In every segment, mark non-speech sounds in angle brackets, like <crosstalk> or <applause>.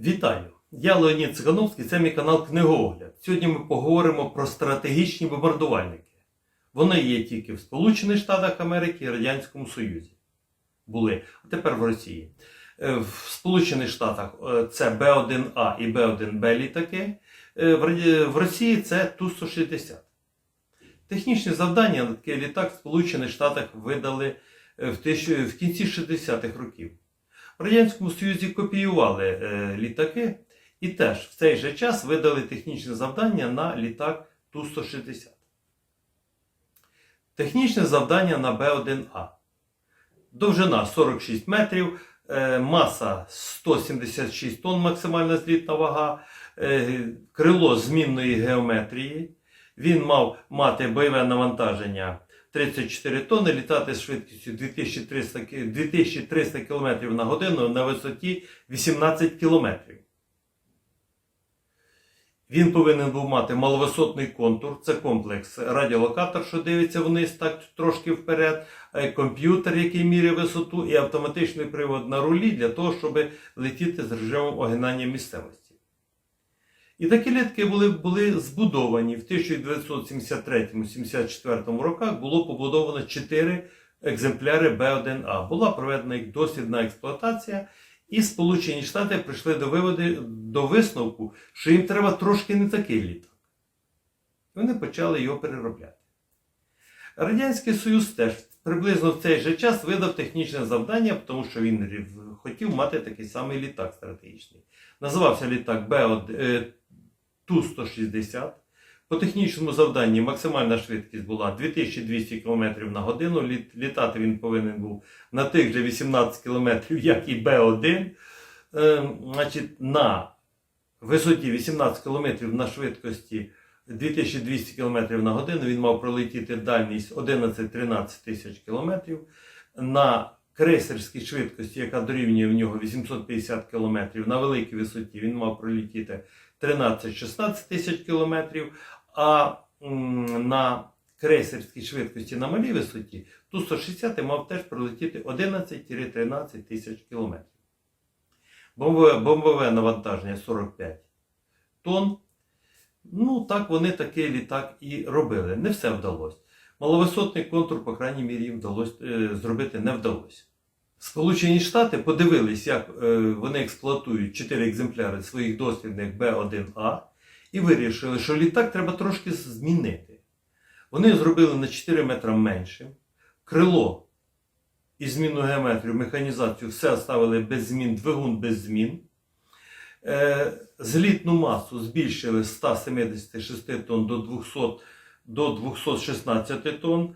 Вітаю! Я Леонід Цигановський, це мій канал Книгоогляд. Сьогодні ми поговоримо про стратегічні бомбардувальники. Вони є тільки в Сполучених Штатах Америки і Радянському Союзі. Були, а тепер в Росії. Е, В Сполучених Штатах е, це Б1А і Б1Б літаки. Е, В Росії це Ту-160. Технічне завдання на такий літак в Сполучених Штатах видали в кінці 60-х років. В Радянському Союзі копіювали е, літаки і теж в цей же час видали технічне завдання на літак Ту-160. Технічне завдання на Б1А. Довжина 46 метрів, е, маса 176 тонн, максимальна злітна вага, е, крило змінної геометрії. Він мав мати бойове навантаження 34 тонни, літати з швидкістю 2300, 2300 км на годину на висоті 18 км. Він повинен був мати маловисотний контур, це комплекс радіолокатор, що дивиться вниз, так трошки вперед, е, комп'ютер, який міряє висоту, і автоматичний привод на рулі для того, щоб летіти з режимом огинання місцевості. І такі літаки були, були збудовані в 1973-74 роках було побудовано 4 екземпляри Б1А. Була проведена їх дослідна експлуатація, і Сполучені Штати прийшли до виводу, до висновку, що їм треба трошки не такий літак. І вони почали його переробляти. Радянський Союз теж приблизно в цей же час видав технічне завдання, тому що він хотів мати такий самий літак стратегічний. Називався літак Б1 е, Ту-160. По технічному завданні максимальна швидкість була 2200 км на годину. Літ- Літати він повинен був на тих же 18 км, як і Б1. Е, значить, на висоті 18 км на швидкості 2200 км на годину він мав пролетіти дальність 11-13 тисяч км. На крейсерській швидкості, яка дорівнює в нього 850 км, на великій висоті він мав пролетіти 13-16 тисяч кілометрів, а на крейсерській швидкості на малій висоті Ту-160 мав теж пролетіти 11-13 тисяч кілометрів. Бомбове, бомбове навантаження 45 тонн. Ну, так вони такий літак і робили. Не все вдалося. Маловисотний контур, по крайній мірі, їм вдалося е, зробити не вдалося. Сполучені Штати подивились, як е, вони експлуатують 4 екземпляри своїх дослідних Б1А і вирішили, що літак треба трошки змінити. Вони зробили на 4 метра меншим, крило і змінну геометрію, механізацію все оставили без змін, двигун без змін. Е, Злітну масу збільшили з 176 тонн до 200, до 216 тонн.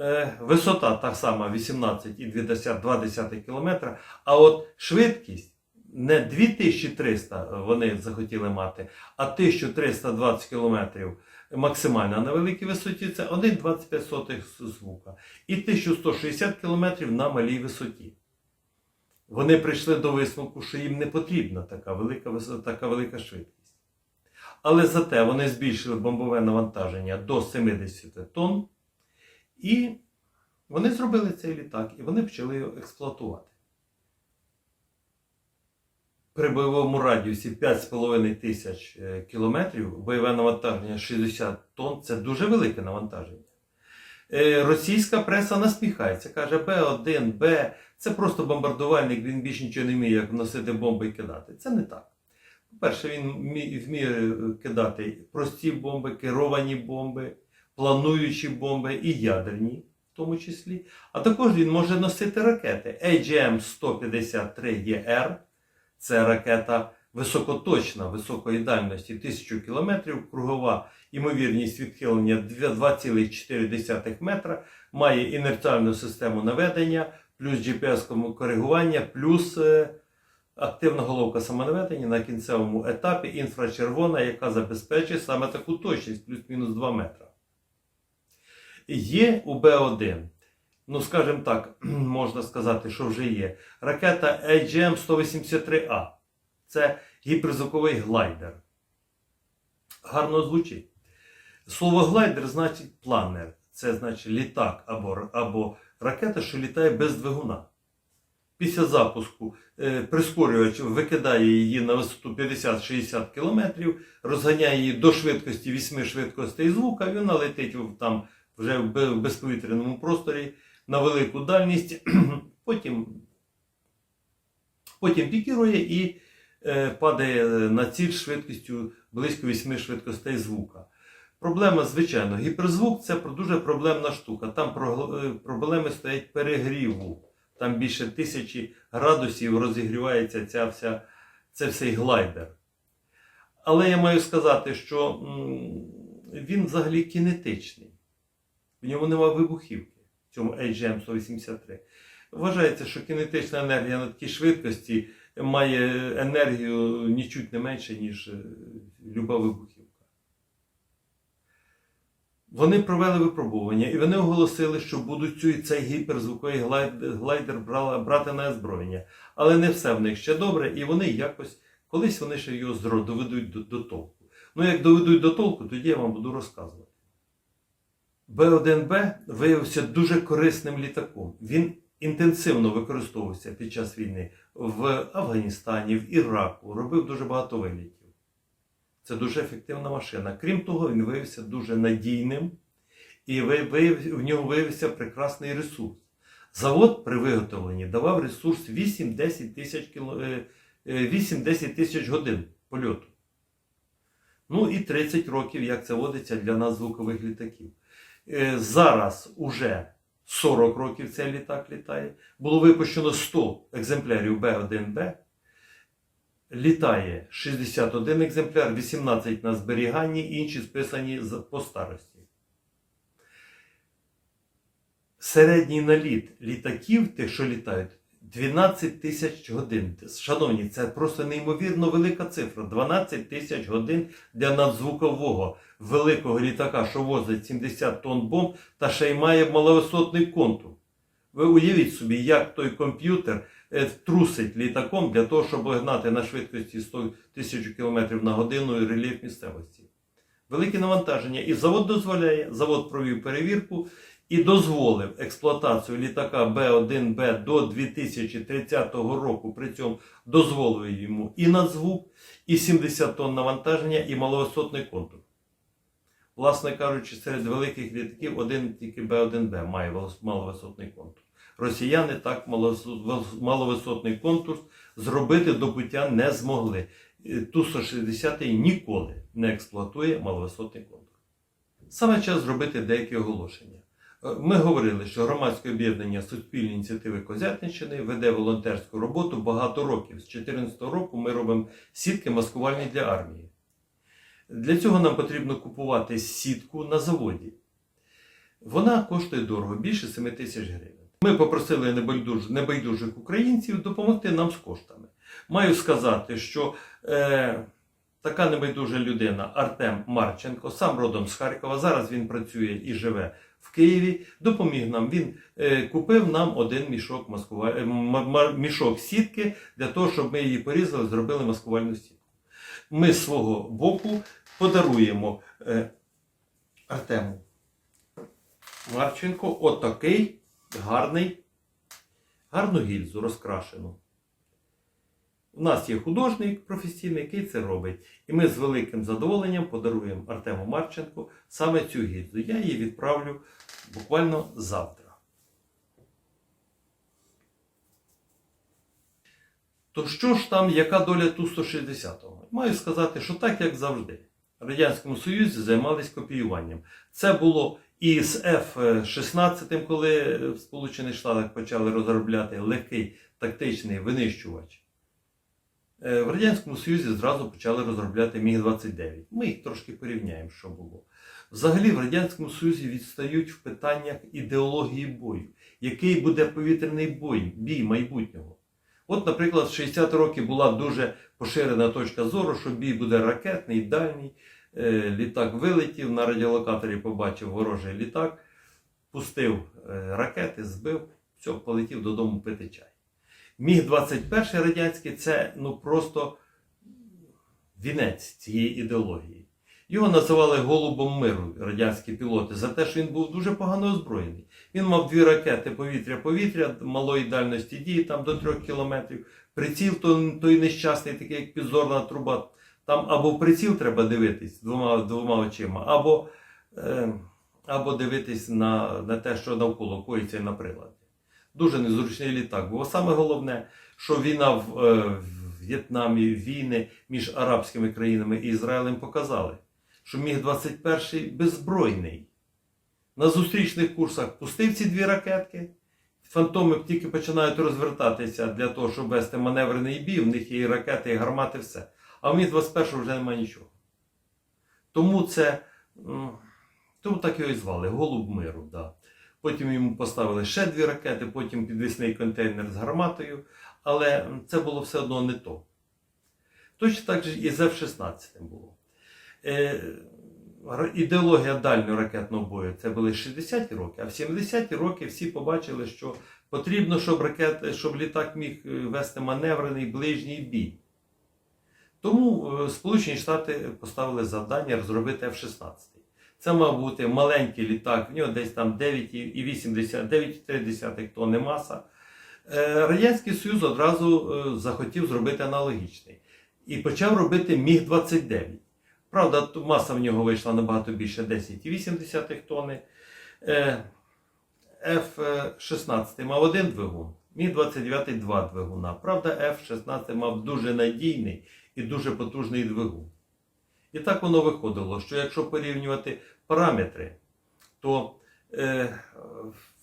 Е, Висота та сама 18,2 км, а от швидкість не 2300 вони захотіли мати, а 1320 км максимальна на великій висоті це 1,25 звука. І 1160 км на малій висоті. Вони прийшли до висновку, що їм не потрібна така велика, така велика швидкість. Але зате вони збільшили бомбове навантаження до 70 тонн. І вони зробили цей літак, і вони почали його експлуатувати. При бойовому радіусі 5,5 тисяч е, кілометрів, бойове навантаження 60 тонн це дуже велике навантаження. Е, Російська преса насміхається, каже, Б1, Б, це просто бомбардувальник, він більше нічого не вміє, як носити бомби і кидати. Це не так. По-перше, він вміє е, кидати прості бомби, керовані бомби, плануючі бомби і ядерні, в тому числі. А також він може носити ракети. AGM-153ER це ракета високоточна, високої дальності 1000 км, кругова ймовірність відхилення 2,4 метра, має інерціальну систему наведення, плюс GPS коригування, плюс е, активна головка самонаведення на кінцевому етапі інфрачервона, яка забезпечує саме таку точність, плюс-мінус 2 метра. Є у Б1, ну скажімо так, <clears throat> можна сказати, що вже є. Ракета AGM-183A. Це гіперзвуковий глайдер. Гарно звучить. Слово глайдер значить планер. Це значить літак або, або ракета, що літає без двигуна. після запуску е, прискорювач викидає її на висоту 50-60 км, розганяє її до швидкості 8 швидкостей звука, і вона летить там вже в безповітряному просторі на велику дальність, <clears throat> потім, потім пікірує і е, падає на ціль швидкістю близько 8 швидкостей звука. Проблема, звичайно, гіперзвук це дуже проблемна штука. Там е, проблеми стоять перегріву. Там більше тисячі градусів розігрівається ця вся, це всей глайдер. Але я маю сказати, що він взагалі кінетичний. В ньому немає вибухівки, в цьому AGM 183. Вважається, що кінетична енергія на такій швидкості має енергію нічуть не менше, ніж е, люба вибухівка. Вони провели випробування і вони оголосили, що будуть цю, цей гіперзвуковий глайдер брати на озброєння. Але не все в них ще добре, і вони якось, колись вони ще його доведуть до, до толку. Ну, як доведуть до толку, тоді я вам буду розказувати. Б-1Б виявився дуже корисним літаком. Він інтенсивно використовувався під час війни в Афганістані, в Іраку, робив дуже багато вилітів. Це дуже ефективна машина. Крім того, він виявився дуже надійним і в нього виявився прекрасний ресурс. Завод при виготовленні давав ресурс 8-10 тисяч, кіло- е, е, 8-10 тисяч годин польоту. Ну і 30 років, як це водиться для нас звукових літаків. Е, Зараз уже 40 років цей літак літає. Було випущено 100 екземплярів Б1Б. Літає 61 екземпляр, 18 на зберіганні, інші списані по старості. Середній наліт літаків, тих, що літають, 12 тисяч годин. Шановні, це просто неймовірно велика цифра. 12 тисяч годин для надзвукового великого літака, що возить 70 тонн бомб, та ще й має маловисотний контур. Ви уявіть собі, як той комп'ютер е, трусить літаком для того, щоб гнати на швидкості 100 тисяч км на годину і рельєф місцевості. Велике навантаження. І завод дозволяє, завод провів перевірку і дозволив експлуатацію літака Б1Б до 2030 року. При цьому дозволив йому і надзвук, і 70 тонн навантаження, і маловисотний контур. Власне кажучи, серед великих літаків один тільки Б1Б має маловисотний контур. Росіяни так маловисотний контур зробити до пуття не змогли. Е, Ту-160 ніколи не експлуатує маловисотний контур. Саме час зробити деякі оголошення. Е, Ми говорили, що громадське об'єднання Суспільні ініціативи Козятинщини веде волонтерську роботу багато років. З 2014 року ми робимо сітки маскувальні для армії. Для цього нам потрібно купувати сітку на заводі. Вона коштує дорого, більше 7 тисяч гривень. Ми попросили небайдужих українців допомогти нам з коштами. Маю сказати, що е, така небайдужа людина Артем Марченко, сам родом з Харкова, зараз він працює і живе в Києві, допоміг нам. Він е, купив нам один мішок, маскува... е, мішок сітки для того, щоб ми її порізали, зробили маскувальну сітку. Ми з свого боку подаруємо е, Артему Марченко отакий гарний, гарну гільзу розкрашену. У нас є художник професійний, який це робить. І ми з великим задоволенням подаруємо Артему Марченку саме цю гільзу. Я її відправлю буквально завтра. То що ж там, яка доля Ту-160-го? Маю сказати, що так, як завжди. В Радянському Союзі займались копіюванням. Це було і з F-16, коли в Сполучених Штатах почали розробляти легкий тактичний винищувач. Е, В Радянському Союзі зразу почали розробляти Міг-29. Ми їх трошки порівняємо, що було. Взагалі в Радянському Союзі відстають в питаннях ідеології бою. Який буде повітряний бой, бій майбутнього? От, наприклад, в 60 років була дуже поширена точка зору, що бій буде ракетний, дальній. Е, Літак вилетів, на радіолокаторі побачив ворожий літак, пустив е, ракети, збив, все, полетів додому пити чай. Міг 21 радянський це ну просто вінець цієї ідеології. Його називали голубом миру радянські пілоти за те, що він був дуже погано озброєний. Він мав дві ракети повітря-повітря малої дальності дії, там до трьох кілометрів. Приціл то, той нещасний, такий як підзорна труба. Там або приціл треба дивитись двома, двома очима, або, е, або дивитись на, на те, що навколо коїться на приладі. Дуже незручний літак. Бо саме головне, що війна в, е, в В'єтнамі, війни між арабськими країнами і Ізраїлем показали, що Міг-21 беззбройний. На зустрічних курсах пустив ці дві ракетки. Фантоми тільки починають розвертатися для того, щоб вести маневрений бій. В них є і ракети, і гармати, все. А в Міг-21 вже немає нічого. Тому це. Тому так його і звали Голуб миру. Да. Потім йому поставили ще дві ракети, потім підвісний контейнер з гарматою, але це було все одно не то. Точно так же і з F-16 було. Е, ідеологія дальнього ракетного бою це були 60-ті роки, а в 70-ті роки всі побачили, що потрібно, щоб, ракет, щоб літак міг е, вести маневрений ближній бій. Тому е, Сполучені Штати поставили завдання розробити F-16. Це мав бути маленький літак, в нього десь там 9,8 9,3 тонни маса. Радянський Союз одразу е, захотів зробити аналогічний і почав робити Міг-29. Правда, маса в нього вийшла набагато більше 10,8 тонни. Е, F-16 мав один двигун, Міг-29 два двигуна. Правда, F-16 мав дуже надійний і дуже потужний двигун. І так воно виходило, що якщо порівнювати параметри, то е,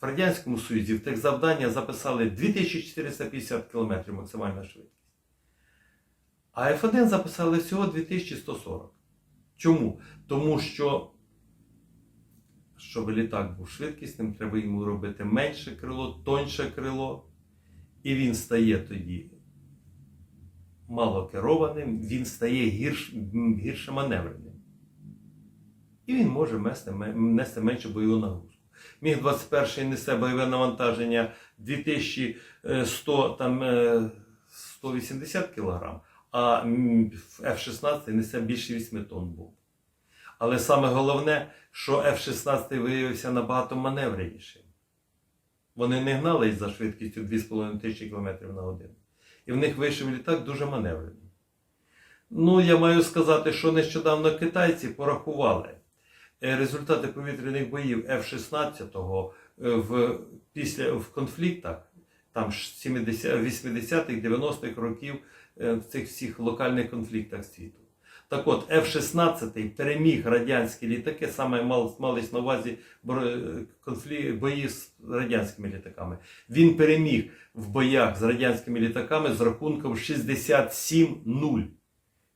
в Радянському Союзі в тих завдання записали 2450 км максимальна швидкість. А F1 записали всього 2140. Чому? Тому що, щоб літак був швидкісним, треба йому робити менше крило, тоньше крило, і він стає тоді мало керованим, він стає гірш, гірше маневреним. І він може нести, нести менше бойову нагрузку. Міг 21 несе бойове навантаження 2100 там, е, 180 кг, а м, F-16 несе більше 8 тонн бомб. Але саме головне, що F-16 виявився набагато маневренішим. Вони не гнались за швидкістю 2,5 тисячі км на годину. І в них вийшов літак дуже маневрений. Ну, я маю сказати, що нещодавно китайці порахували е, результати повітряних боїв F-16 е, в, після, в конфліктах там ж 70 80-х, 90-х років е, в цих всіх локальних конфліктах світу. Так от, F-16 переміг радянські літаки, саме мал- мались на увазі бої з радянськими літаками. Він переміг в боях з радянськими літаками з рахунком 67-0.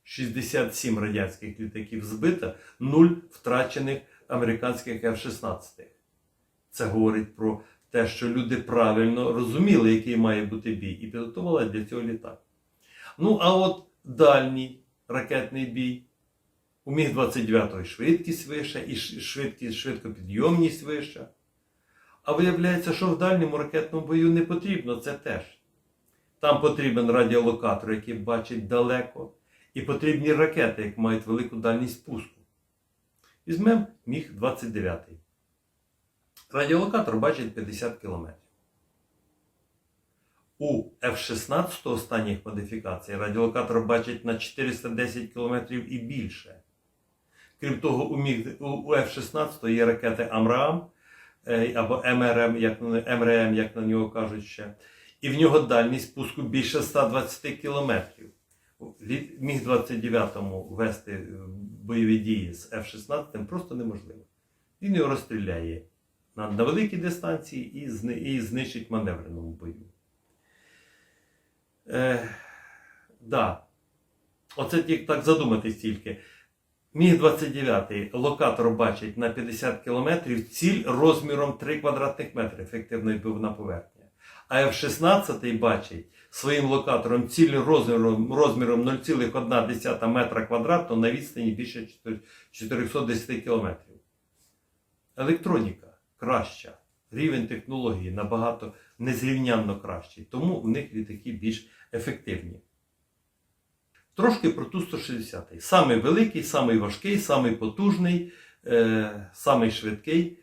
67 радянських літаків збито, 0 втрачених американських F-16. Це говорить про те, що люди правильно розуміли, який має бути бій, і підготували для цього літак. Ну, а от дальній ракетний бій. У Міг-29 швидкість вища і швидкість, швидкопідйомність вища. А виявляється, що в дальньому ракетному бою не потрібно це теж. Там потрібен радіолокатор, який бачить далеко, і потрібні ракети, які мають велику дальність пуску. Візьмемо Міг-29. Радіолокатор бачить 50 км. У F-16 останніх модифікацій радіолокатор бачить на 410 км і більше. Крім того, у, Міг, у, у F-16 є ракети Амрам е, або МРМ, як, МРМ, як на нього кажуть ще. І в нього дальність пуску більше 120 км. Міг-29 вести е, бойові дії з F-16 просто неможливо. Він його розстріляє на, на великій дистанції і, зни, і знищить маневреному бою. Е, да. Оце так задуматись тільки. Міг-29 локатор бачить на 50 км ціль розміром 3 квадратних метри ефективної пивна поверхня. А F-16 бачить своїм локатором ціль розміром, розміром 0,1 метра квадратного на відстані більше 410 км. Електроніка краща. Рівень технології набагато незрівнянно кращий. Тому в них літаки більш ефективні. Трошки про Ту-160. Самий великий, самий важкий, самий потужний, е, самий швидкий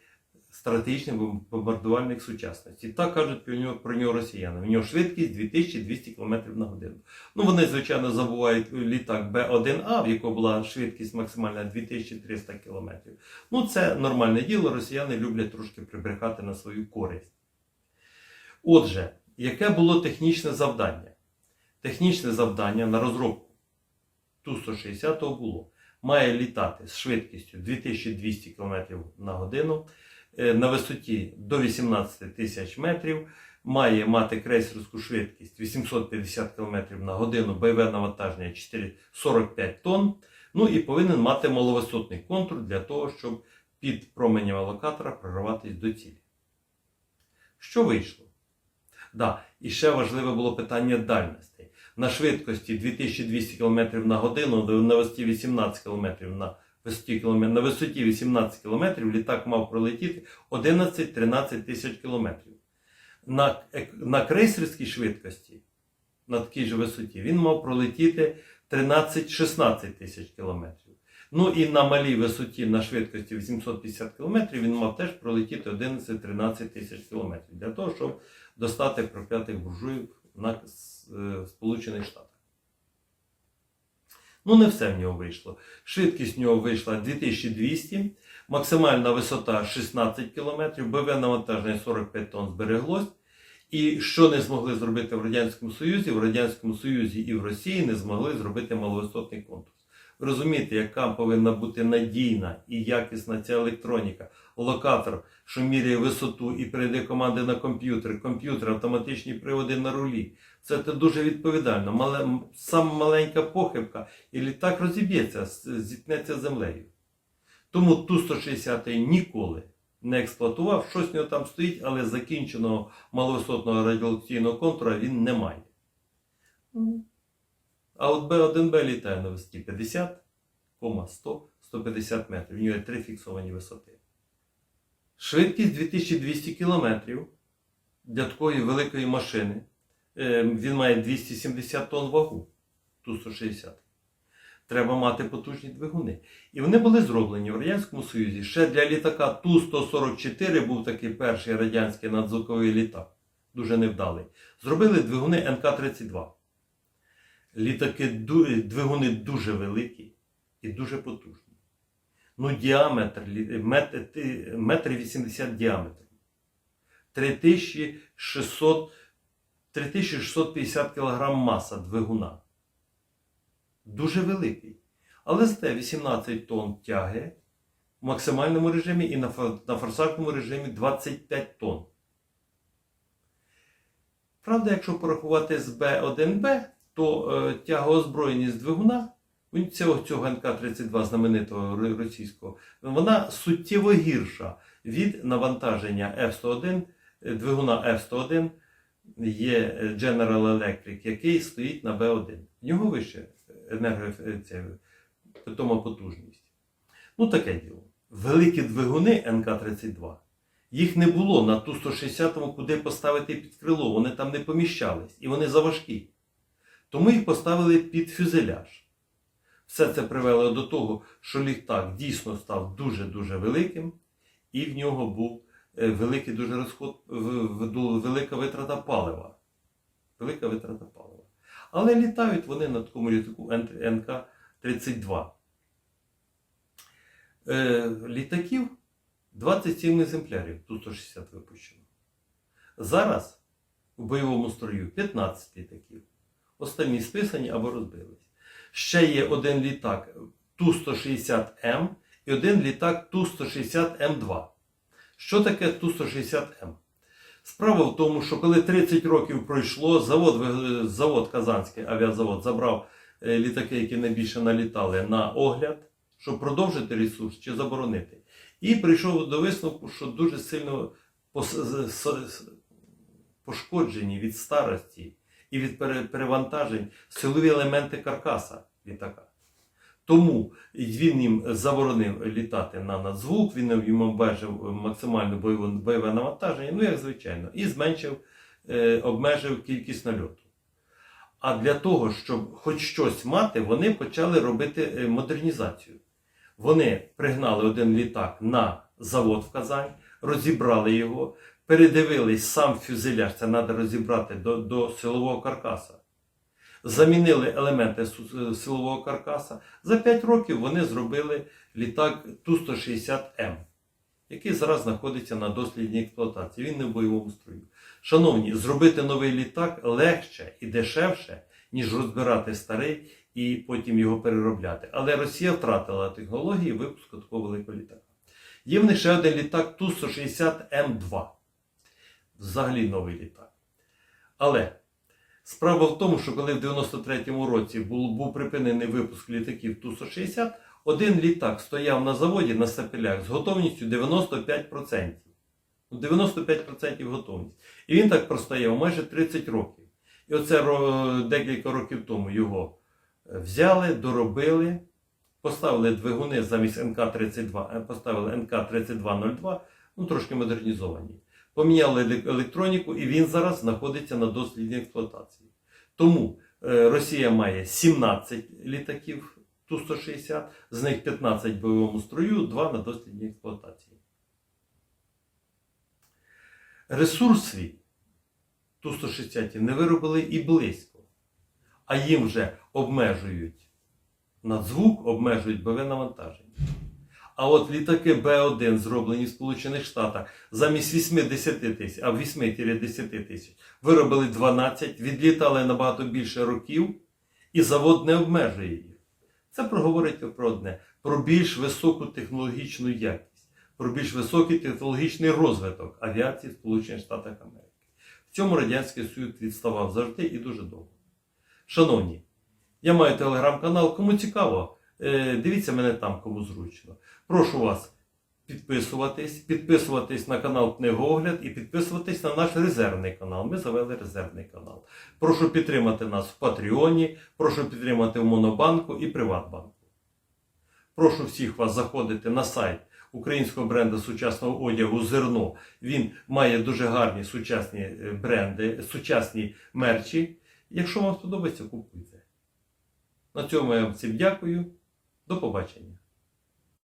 стратегічний бомбардувальник сучасності. Так кажуть про нього, про нього росіяни. У нього швидкість 2200 км на годину. Ну, вони, звичайно, забувають літак Б1А, в якого була швидкість максимальна 2300 км. Ну, це нормальне діло, росіяни люблять трошки прибрехати на свою користь. Отже, яке було технічне завдання? Технічне завдання на розробку Ту-160 було. Має літати з швидкістю 2200 км на годину на висоті до 18 тисяч метрів, має мати крейсерську швидкість 850 км на годину, бойове навантаження 45 тонн. Ну і повинен мати маловисотний контур для того, щоб під променями локатора прорватися до цілі. Що вийшло? Да, і ще важливе було питання дальностей. На швидкості 2200 км на годину, на висоті 18 км на висоті, км, на висоті 18 км літак мав пролетіти 11-13 тисяч кілометрів. На, на крейсерській швидкості, на такій же висоті, він мав пролетіти 13-16 тисяч кілометрів. Ну і на малій висоті на швидкості 850 км він мав теж пролетіти 11-13 тисяч кілометрів для того, щоб достати проклятих буржуїв на е, Сполучених Штатах. Ну, не все в нього вийшло. Швидкість в нього вийшла 2200, максимальна висота 16 км, бойове навантаження 45 тонн збереглось. І що не змогли зробити в Радянському Союзі, в Радянському Союзі і в Росії не змогли зробити маловисотний контур. Розумієте, яка повинна бути надійна і якісна ця електроніка, локатор, що міряє висоту і передає команди на комп'ютер, комп'ютер, автоматичні приводи на рулі. Це дуже відповідально. Мале, сама маленька похибка, і літак розіб'ється, зіткнеться землею. Тому Ту-160 ніколи не експлуатував, щось в нього там стоїть, але закінченого маловисотного радіолокаційного контура він не має. А от Б1Б літає на висоті 50, 100, 150 метрів. В нього є три фіксовані висоти. Швидкість 2200 км для такої великої машини. Е, Він має 270 тонн вагу, Ту-160. Треба мати потужні двигуни. І вони були зроблені в Радянському Союзі. Ще для літака Ту-144 був такий перший радянський надзвуковий літак. Дуже невдалий. Зробили двигуни НК-32. Літаки двигуни дуже великі і дуже потужні. Ну, діаметр метр, 80 діаметру. 3600, 3650 кг маса двигуна. Дуже великий. Але зате 18 тонн тяги в максимальному режимі і на, фор- форсажному режимі 25 тонн. Правда, якщо порахувати з Б1Б, то е, тягоозброєність двигуна цього, цього НК-32 знаменитого російського, вона суттєво гірша від навантаження F-101, е, двигуна F-101 є е, General Electric, який стоїть на B1. В нього е, питома потужність. Ну, таке діло. Великі двигуни НК-32. Їх не було на ту 160-му, куди поставити під крило. Вони там не поміщались. І вони заважкі. Тому їх поставили під фюзеляж. Все це привело до того, що літак дійсно став дуже-дуже великим, і в нього був великий дуже розход, велика витрата палива. Велика витрата палива. Але літають вони на такому літаку НК-32. Е, літаків 27 екземплярів Ту-160 випущено. Зараз у бойовому строю 15 літаків. Останні списані або розбились. Ще є один літак Ту-160М і один літак Ту-160М2. Що таке Ту-160М? Справа в тому, що коли 30 років пройшло, завод, завод Казанський авіазавод забрав е, літаки, які найбільше налітали, на огляд, щоб продовжити ресурс чи заборонити. І прийшов до висновку, що дуже сильно пошкоджені від старості і від перевантажень силові елементи каркаса літака. Тому він їм заборонив літати на надзвук, він їм обмежив максимальне бойове, бойове навантаження, ну як звичайно, і зменшив, е, обмежив кількість нальоту. А для того, щоб хоч щось мати, вони почали робити е, модернізацію. Вони пригнали один літак на завод в Казань, розібрали його, передивились сам фюзеляж, це треба розібрати до, до силового каркаса. Замінили елементи силового каркаса. За 5 років вони зробили літак Ту-160М, який зараз знаходиться на дослідній експлуатації. Він не в бойовому строю. Шановні, зробити новий літак легше і дешевше, ніж розбирати старий і потім його переробляти. Але Росія втратила технології випуску такого великого літака. Є в них ще один літак Ту-160М2. Взагалі новий літак. Але справа в тому, що коли в 93-му році був, був припинений випуск літаків Ту-160, один літак стояв на заводі на сапелях з готовністю 95%. Ну, 95% готовність. І він так простояв майже 30 років. І оце декілька років тому його е, взяли, доробили, поставили двигуни замість НК-32, е, поставили НК-3202, ну трошки модернізовані. Поміняли електроніку, і він зараз знаходиться на дослідній експлуатації. Тому е, Росія має 17 літаків Ту-160, з них 15 в бойовому строю, 2 на дослідній експлуатації. Ресурс свій Ту-160 не виробили і близько, а їм вже обмежують надзвук, обмежують бойове навантаження. А от літаки Б-1, зроблені в Сполучених Штатах, замість 80 тисяч, а 8-10 тисяч, виробили 12, відлітали набагато більше років, і завод не обмежує їх. Це проговорить про одне: про більш високу технологічну якість, про більш високий технологічний розвиток авіації в Сполучених Штатах Америки. В цьому Радянський Союз відставав завжди і дуже довго. Шановні, я маю телеграм-канал, кому цікаво, дивіться мене там, кому зручно. Прошу вас підписуватись, підписуватись на канал Книгогляд і підписуватись на наш резервний канал. Ми завели резервний канал. Прошу підтримати нас в Патреоні, прошу підтримати в Монобанку і Приватбанку. Прошу всіх вас заходити на сайт українського бренду сучасного одягу Зерно. Він має дуже гарні сучасні е, бренди, сучасні мерчі. Якщо вам сподобається, купуйте. На цьому я вам всім дякую. До побачення.